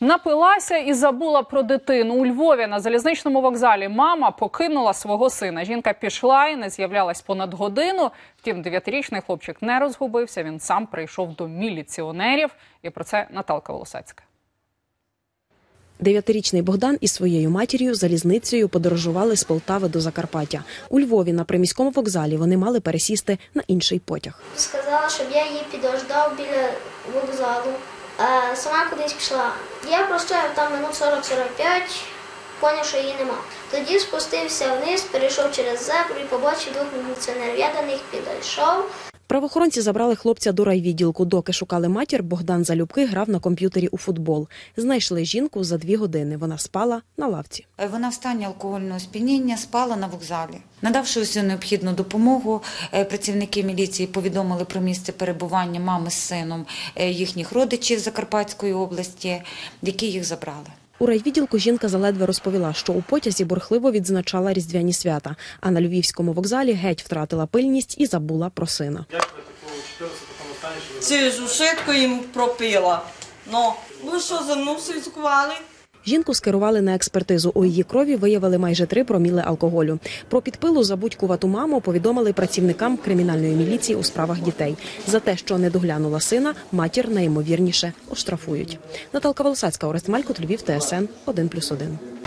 Напилася і забула про дитину. У Львові на залізничному вокзалі мама покинула свого сина. Жінка пішла і не з'являлась понад годину. Втім, дев'ятирічний хлопчик не розгубився. Він сам прийшов до міліціонерів. І про це Наталка Волосацька. Дев'ятирічний Богдан із своєю матір'ю залізницею подорожували з Полтави до Закарпаття. У Львові на приміському вокзалі вони мали пересісти на інший потяг. Сказала, щоб я її підождав біля вокзалу. А сама кудись пішла. Я простояв там минут 40-45, поняв, що її нема. Тоді спустився вниз, перейшов через зебру і побачив двох міліціонерів. Я до них підійшов. Правоохоронці забрали хлопця до райвідділку. Доки шукали матір, Богдан залюбки грав на комп'ютері у футбол. Знайшли жінку за дві години. Вона спала на лавці. Вона в стані алкогольного сп'яніння спала на вокзалі. Надавши усю необхідну допомогу, е, працівники міліції повідомили про місце перебування мами з сином е, їхніх родичів Закарпатської області, які їх забрали. У райвідділку жінка заледве розповіла, що у потязі бурхливо відзначала різдвяні свята, а на львівському вокзалі геть втратила пильність і забула про сина. Цю жушитку їм пропила. Ну, ви що за мною слідкували? Жінку скерували на експертизу. У її крові виявили майже три проміли алкоголю. Про підпилу забудькувату маму повідомили працівникам кримінальної міліції у справах дітей. За те, що не доглянула сина, матір найімовірніше оштрафують. Наталка Волосацька, Орест Малькут, Львів, ТСН 1+,1.